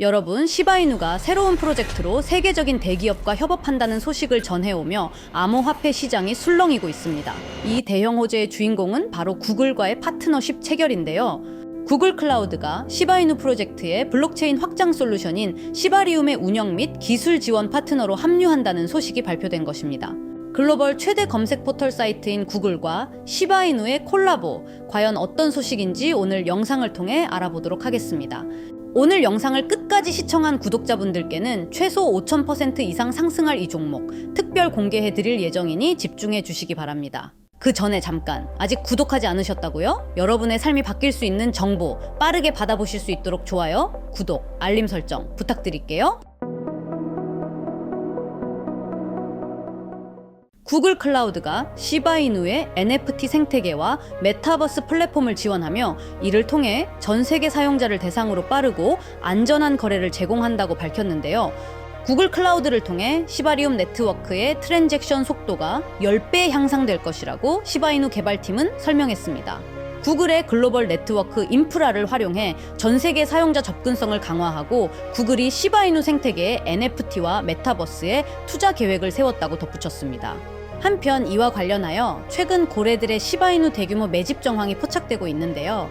여러분, 시바이누가 새로운 프로젝트로 세계적인 대기업과 협업한다는 소식을 전해오며 암호화폐 시장이 술렁이고 있습니다. 이 대형 호재의 주인공은 바로 구글과의 파트너십 체결인데요. 구글 클라우드가 시바이누 프로젝트의 블록체인 확장 솔루션인 시바리움의 운영 및 기술 지원 파트너로 합류한다는 소식이 발표된 것입니다. 글로벌 최대 검색 포털 사이트인 구글과 시바이누의 콜라보, 과연 어떤 소식인지 오늘 영상을 통해 알아보도록 하겠습니다. 오늘 영상을 끝까지 시청한 구독자분들께는 최소 5,000% 이상 상승할 이 종목 특별 공개해 드릴 예정이니 집중해 주시기 바랍니다. 그 전에 잠깐 아직 구독하지 않으셨다고요? 여러분의 삶이 바뀔 수 있는 정보 빠르게 받아보실 수 있도록 좋아요, 구독, 알림 설정 부탁드릴게요. 구글 클라우드가 시바이누의 NFT 생태계와 메타버스 플랫폼을 지원하며 이를 통해 전 세계 사용자를 대상으로 빠르고 안전한 거래를 제공한다고 밝혔는데요. 구글 클라우드를 통해 시바리움 네트워크의 트랜잭션 속도가 10배 향상될 것이라고 시바이누 개발팀은 설명했습니다. 구글의 글로벌 네트워크 인프라를 활용해 전 세계 사용자 접근성을 강화하고 구글이 시바이누 생태계의 NFT와 메타버스에 투자 계획을 세웠다고 덧붙였습니다. 한편 이와 관련하여 최근 고래들의 시바이누 대규모 매집 정황이 포착되고 있는데요.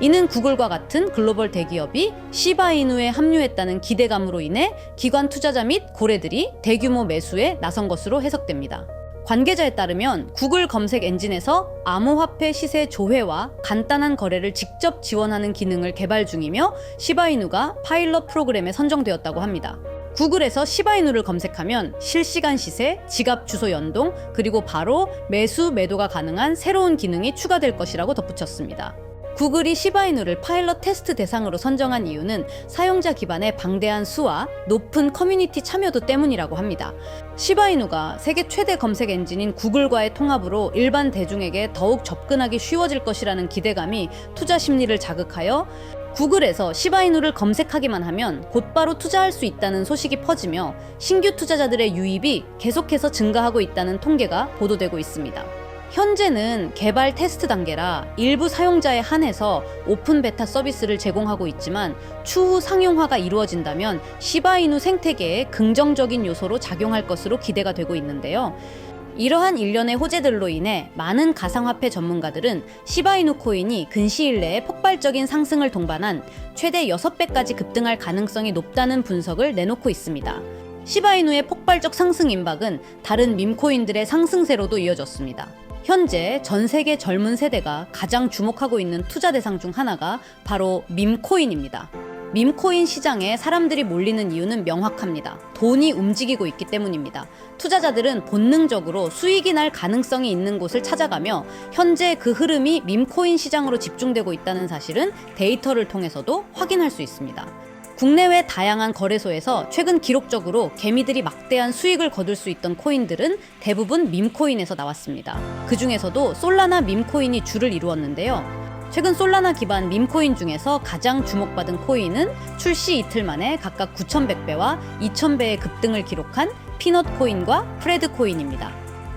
이는 구글과 같은 글로벌 대기업이 시바이누에 합류했다는 기대감으로 인해 기관 투자자 및 고래들이 대규모 매수에 나선 것으로 해석됩니다. 관계자에 따르면 구글 검색 엔진에서 암호화폐 시세 조회와 간단한 거래를 직접 지원하는 기능을 개발 중이며 시바이누가 파일럿 프로그램에 선정되었다고 합니다. 구글에서 시바이누를 검색하면 실시간 시세, 지갑 주소 연동, 그리고 바로 매수, 매도가 가능한 새로운 기능이 추가될 것이라고 덧붙였습니다. 구글이 시바이누를 파일럿 테스트 대상으로 선정한 이유는 사용자 기반의 방대한 수와 높은 커뮤니티 참여도 때문이라고 합니다. 시바이누가 세계 최대 검색 엔진인 구글과의 통합으로 일반 대중에게 더욱 접근하기 쉬워질 것이라는 기대감이 투자 심리를 자극하여 구글에서 시바이누를 검색하기만 하면 곧바로 투자할 수 있다는 소식이 퍼지며 신규 투자자들의 유입이 계속해서 증가하고 있다는 통계가 보도되고 있습니다. 현재는 개발 테스트 단계라 일부 사용자에 한해서 오픈 베타 서비스를 제공하고 있지만 추후 상용화가 이루어진다면 시바이누 생태계에 긍정적인 요소로 작용할 것으로 기대가 되고 있는데요. 이러한 일련의 호재들로 인해 많은 가상화폐 전문가들은 시바이누 코인이 근시일 내에 폭발적인 상승을 동반한 최대 6배까지 급등할 가능성이 높다는 분석을 내놓고 있습니다. 시바이누의 폭발적 상승 임박은 다른 밈코인들의 상승세로도 이어졌습니다. 현재 전 세계 젊은 세대가 가장 주목하고 있는 투자 대상 중 하나가 바로 밈코인입니다. 밈코인 시장에 사람들이 몰리는 이유는 명확합니다. 돈이 움직이고 있기 때문입니다. 투자자들은 본능적으로 수익이 날 가능성이 있는 곳을 찾아가며 현재 그 흐름이 밈코인 시장으로 집중되고 있다는 사실은 데이터를 통해서도 확인할 수 있습니다. 국내외 다양한 거래소에서 최근 기록적으로 개미들이 막대한 수익을 거둘 수 있던 코인들은 대부분 밈코인에서 나왔습니다. 그 중에서도 솔라나 밈코인이 주를 이루었는데요. 최근 솔라나 기반 밈코인 중에서 가장 주목받은 코인은 출시 이틀 만에 각각 9,100배와 2,000배의 급등을 기록한 피넛 코인과 프레드 코인입니다.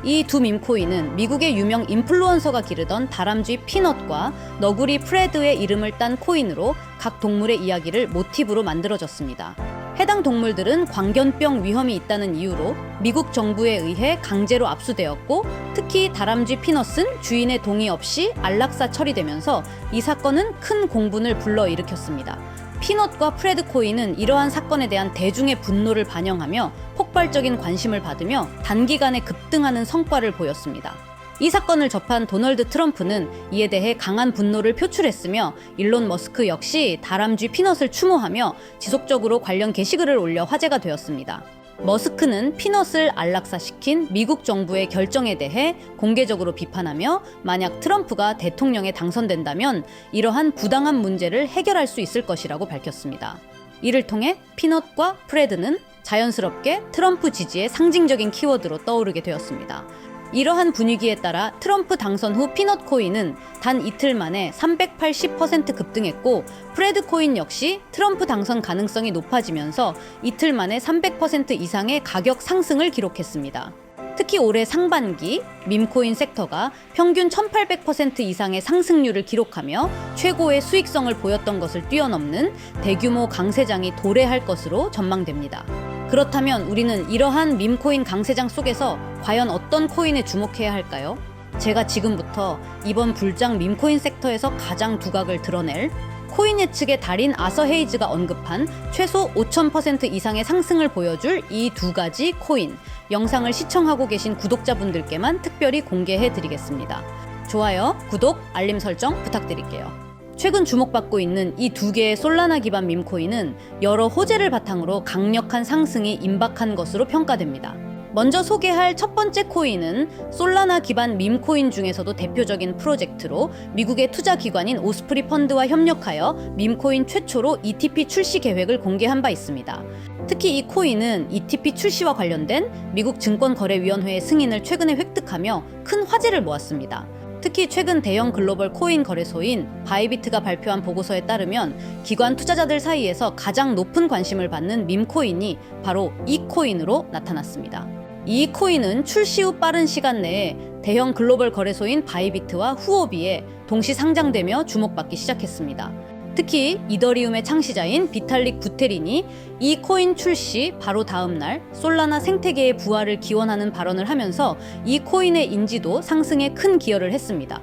이두 밈코인은 미국의 유명 인플루언서가 기르던 다람쥐 피넛과 너구리 프레드의 이름을 딴 코인으로 각 동물의 이야기를 모티브로 만들어졌습니다. 해당 동물들은 광견병 위험이 있다는 이유로 미국 정부에 의해 강제로 압수되었고 특히 다람쥐 피넛은 주인의 동의 없이 안락사 처리되면서 이 사건은 큰 공분을 불러일으켰습니다. 피넛과 프레드 코인은 이러한 사건에 대한 대중의 분노를 반영하며 폭발적인 관심을 받으며 단기간에 급등하는 성과를 보였습니다. 이 사건을 접한 도널드 트럼프는 이에 대해 강한 분노를 표출했으며 일론 머스크 역시 다람쥐 피넛을 추모하며 지속적으로 관련 게시글을 올려 화제가 되었습니다. 머스크는 피넛을 안락사시킨 미국 정부의 결정에 대해 공개적으로 비판하며 만약 트럼프가 대통령에 당선된다면 이러한 부당한 문제를 해결할 수 있을 것이라고 밝혔습니다. 이를 통해 피넛과 프레드는 자연스럽게 트럼프 지지의 상징적인 키워드로 떠오르게 되었습니다. 이러한 분위기에 따라 트럼프 당선 후 피넛 코인은 단 이틀 만에 380% 급등했고 프레드 코인 역시 트럼프 당선 가능성이 높아지면서 이틀 만에 300% 이상의 가격 상승을 기록했습니다. 특히 올해 상반기 밈코인 섹터가 평균 1800% 이상의 상승률을 기록하며 최고의 수익성을 보였던 것을 뛰어넘는 대규모 강세장이 도래할 것으로 전망됩니다. 그렇다면 우리는 이러한 밈코인 강세장 속에서 과연 어떤 코인에 주목해야 할까요? 제가 지금부터 이번 불장 밈코인 섹터에서 가장 두각을 드러낼 코인 예측의 달인 아서 헤이즈가 언급한 최소 5,000% 이상의 상승을 보여줄 이 두 가지 코인 영상을 시청하고 계신 구독자분들께만 특별히 공개해 드리겠습니다. 좋아요, 구독, 알림 설정 부탁드릴게요. 최근 주목받고 있는 이 두 개의 솔라나 기반 밈코인은 여러 호재를 바탕으로 강력한 상승이 임박한 것으로 평가됩니다. 먼저 소개할 첫 번째 코인은 솔라나 기반 밈코인 중에서도 대표적인 프로젝트로 미국의 투자 기관인 오스프리 펀드와 협력하여 밈코인 최초로 ETP 출시 계획을 공개한 바 있습니다. 특히 이 코인은 ETP 출시와 관련된 미국 증권거래위원회의 승인을 최근에 획득하며 큰 화제를 모았습니다. 특히 최근 대형 글로벌 코인 거래소인 바이비트가 발표한 보고서에 따르면 기관 투자자들 사이에서 가장 높은 관심을 받는 밈코인이 바로 이 코인으로 나타났습니다. 이 코인은 출시 후 빠른 시간 내에 대형 글로벌 거래소인 바이비트와 후오비에 동시 상장되며 주목받기 시작했습니다. 특히 이더리움의 창시자인 비탈릭 부테린이 이 코인 출시 바로 다음 날 솔라나 생태계의 부활을 기원하는 발언을 하면서 이 코인의 인지도 상승에 큰 기여를 했습니다.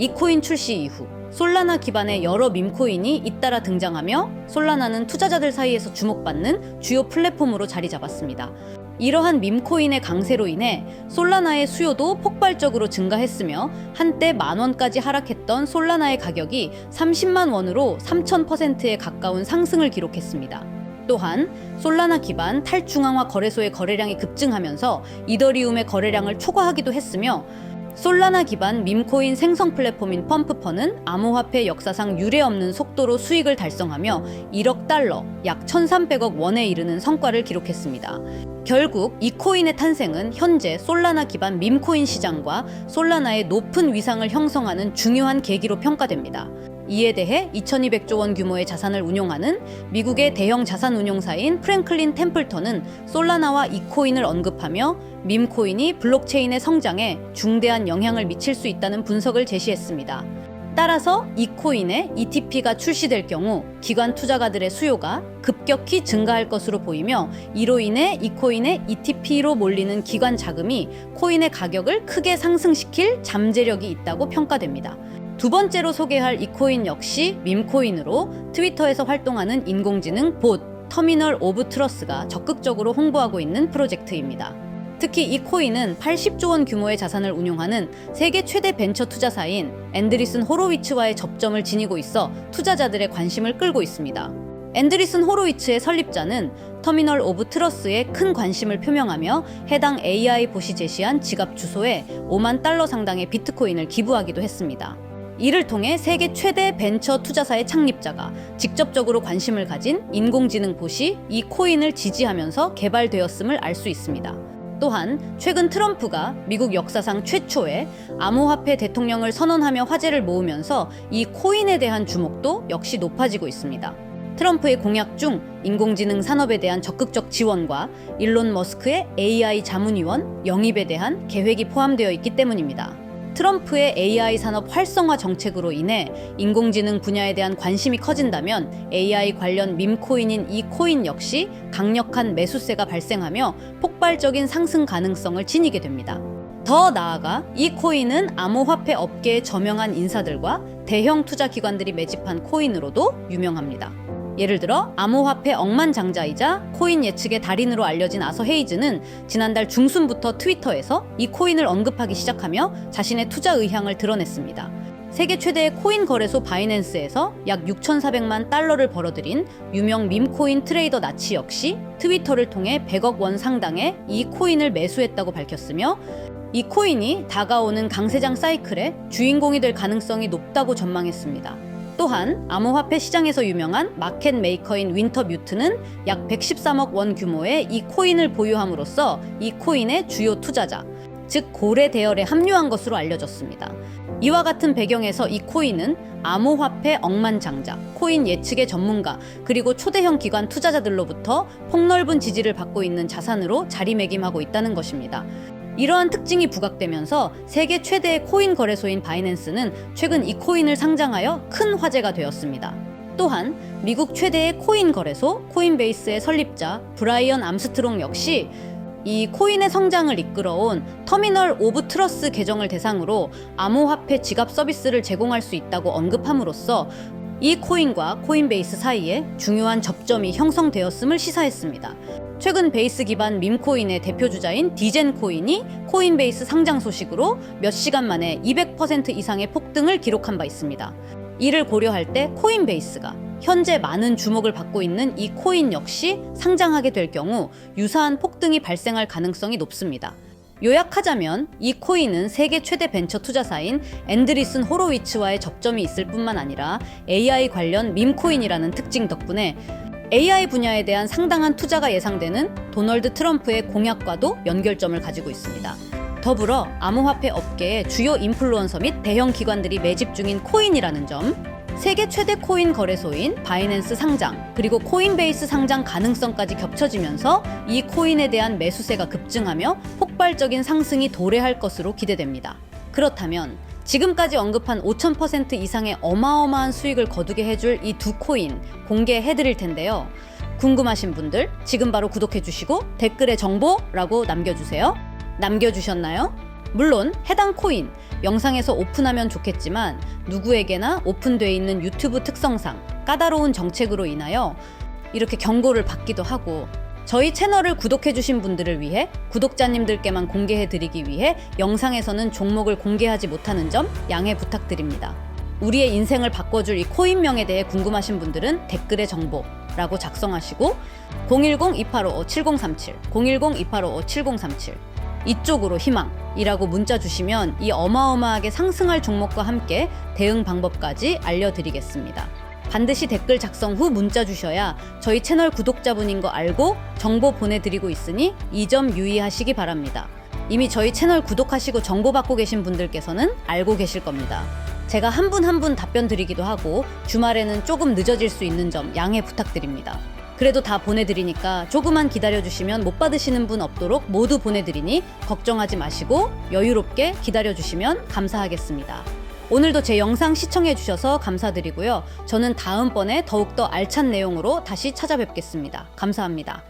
이 코인 출시 이후 솔라나 기반의 여러 밈코인이 잇따라 등장하며 솔라나는 투자자들 사이에서 주목받는 주요 플랫폼으로 자리 잡았습니다. 이러한 밈코인의 강세로 인해 솔라나의 수요도 폭발적으로 증가했으며 한때 만 원까지 하락했던 솔라나의 가격이 30만 원으로 3000%에 가까운 상승을 기록했습니다. 또한 솔라나 기반 탈중앙화 거래소의 거래량이 급증하면서 이더리움의 거래량을 초과하기도 했으며 솔라나 기반 밈코인 생성 플랫폼인 펌프펀은 암호화폐 역사상 유례없는 속도로 수익을 달성하며 1억 달러, 약 1,300억 원에 이르는 성과를 기록했습니다. 결국 이 코인의 탄생은 현재 솔라나 기반 밈코인 시장과 솔라나의 높은 위상을 형성하는 중요한 계기로 평가됩니다. 이에 대해 2200조 원 규모의 자산을 운용하는 미국의 대형 자산 운용사인 프랭클린 템플턴은 솔라나와 이 코인을 언급하며 밈코인이 블록체인의 성장에 중대한 영향을 미칠 수 있다는 분석을 제시했습니다. 따라서 이 코인에 ETP가 출시될 경우 기관 투자가들의 수요가 급격히 증가할 것으로 보이며 이로 인해 이 코인의 ETP로 몰리는 기관 자금이 코인의 가격을 크게 상승시킬 잠재력이 있다고 평가됩니다. 두 번째로 소개할 이 코인 역시 밈코인으로 트위터에서 활동하는 인공지능 봇 터미널 오브 트러스가 적극적으로 홍보하고 있는 프로젝트입니다. 특히 이 코인은 80조 원 규모의 자산을 운용하는 세계 최대 벤처 투자사인 앤드리슨 호로위츠와의 접점을 지니고 있어 투자자들의 관심을 끌고 있습니다. 앤드리슨 호로위츠의 설립자는 터미널 오브 트러스에 큰 관심을 표명하며 해당 AI 봇이 제시한 지갑 주소에 5만 달러 상당의 비트코인을 기부하기도 했습니다. 이를 통해 세계 최대 벤처 투자사의 창립자가 직접적으로 관심을 가진 인공지능 봇이 이 코인을 지지하면서 개발되었음을 알 수 있습니다. 또한 최근 트럼프가 미국 역사상 최초의 암호화폐 대통령을 선언하며 화제를 모으면서 이 코인에 대한 주목도 역시 높아지고 있습니다. 트럼프의 공약 중 인공지능 산업에 대한 적극적 지원과 일론 머스크의 AI 자문위원 영입에 대한 계획이 포함되어 있기 때문입니다. 트럼프의 AI 산업 활성화 정책으로 인해 인공지능 분야에 대한 관심이 커진다면 AI 관련 밈코인인 이 코인 역시 강력한 매수세가 발생하며 폭발적인 상승 가능성을 지니게 됩니다. 더 나아가 이 코인은 암호화폐 업계의 저명한 인사들과 대형 투자 기관들이 매집한 코인으로도 유명합니다. 예를 들어 암호화폐 억만장자이자 코인 예측의 달인으로 알려진 아서 헤이즈는 지난달 중순부터 트위터에서 이 코인을 언급하기 시작하며 자신의 투자 의향을 드러냈습니다. 세계 최대의 코인 거래소 바이낸스에서 약 6,400만 달러를 벌어들인 유명 밈코인 트레이더 나치 역시 트위터를 통해 100억 원 상당의 이 코인을 매수했다고 밝혔으며 이 코인이 다가오는 강세장 사이클의 주인공이 될 가능성이 높다고 전망했습니다. 또한 암호화폐 시장에서 유명한 마켓 메이커인 윈터 뮤트는 약 113억 원 규모의 이 코인을 보유함으로써 이 코인의 주요 투자자, 즉 고래 대열에 합류한 것으로 알려졌습니다. 이와 같은 배경에서 이 코인은 암호화폐 억만장자, 코인 예측의 전문가, 그리고 초대형 기관 투자자들로부터 폭넓은 지지를 받고 있는 자산으로 자리매김하고 있다는 것입니다. 이러한 특징이 부각되면서 세계 최대의 코인 거래소인 바이낸스는 최근 이 코인을 상장하여 큰 화제가 되었습니다. 또한 미국 최대의 코인 거래소 코인베이스의 설립자 브라이언 암스트롱 역시 이 코인의 성장을 이끌어온 터미널 오브 트러스 계정을 대상으로 암호화폐 지갑 서비스를 제공할 수 있다고 언급함으로써 이 코인과 코인베이스 사이에 중요한 접점이 형성되었음을 시사했습니다. 최근 베이스 기반 밈코인의 대표주자인 디젠 코인이 코인베이스 상장 소식으로 몇 시간 만에 200% 이상의 폭등을 기록한 바 있습니다. 이를 고려할 때 코인베이스가 현재 많은 주목을 받고 있는 이 코인 역시 상장하게 될 경우 유사한 폭등이 발생할 가능성이 높습니다. 요약하자면 이 코인은 세계 최대 벤처 투자사인 앤드리슨 호로위츠와의 접점이 있을 뿐만 아니라 AI 관련 밈코인이라는 특징 덕분에 AI 분야에 대한 상당한 투자가 예상되는 도널드 트럼프의 공약과도 연결점을 가지고 있습니다. 더불어 암호화폐 업계의 주요 인플루언서 및 대형 기관들이 매집 중인 코인이라는 점, 세계 최대 코인 거래소인 바이낸스 상장, 그리고 코인베이스 상장 가능성까지 겹쳐지면서 이 코인에 대한 매수세가 급증하며 폭발적인 상승이 도래할 것으로 기대됩니다. 그렇다면 지금까지 언급한 5,000% 이상의 어마어마한 수익을 거두게 해줄 이 두 코인 공개해 드릴 텐데요. 궁금하신 분들 지금 바로 구독해 주시고 댓글에 정보라고 남겨주세요. 남겨주셨나요? 물론 해당 코인 영상에서 오픈하면 좋겠지만 누구에게나 오픈돼 있는 유튜브 특성상 까다로운 정책으로 인하여 이렇게 경고를 받기도 하고 저희 채널을 구독해주신 분들을 위해 구독자님들께만 공개해드리기 위해 영상에서는 종목을 공개하지 못하는 점 양해 부탁드립니다. 우리의 인생을 바꿔줄 이 코인명에 대해 궁금하신 분들은 댓글에 정보 라고 작성하시고 010-2855-7037, 010-2855-7037 이쪽으로 희망이라고 문자 주시면 이 어마어마하게 상승할 종목과 함께 대응 방법까지 알려드리겠습니다. 반드시 댓글 작성 후 문자 주셔야 저희 채널 구독자분인 거 알고 정보 보내드리고 있으니 이 점 유의하시기 바랍니다. 이미 저희 채널 구독하시고 정보 받고 계신 분들께서는 알고 계실 겁니다. 제가 한 분 한 분 답변 드리기도 하고 주말에는 조금 늦어질 수 있는 점 양해 부탁드립니다. 그래도 다 보내드리니까 조금만 기다려주시면 못 받으시는 분 없도록 모두 보내드리니 걱정하지 마시고 여유롭게 기다려주시면 감사하겠습니다. 오늘도 제 영상 시청해주셔서 감사드리고요. 저는 다음번에 더욱더 알찬 내용으로 다시 찾아뵙겠습니다. 감사합니다.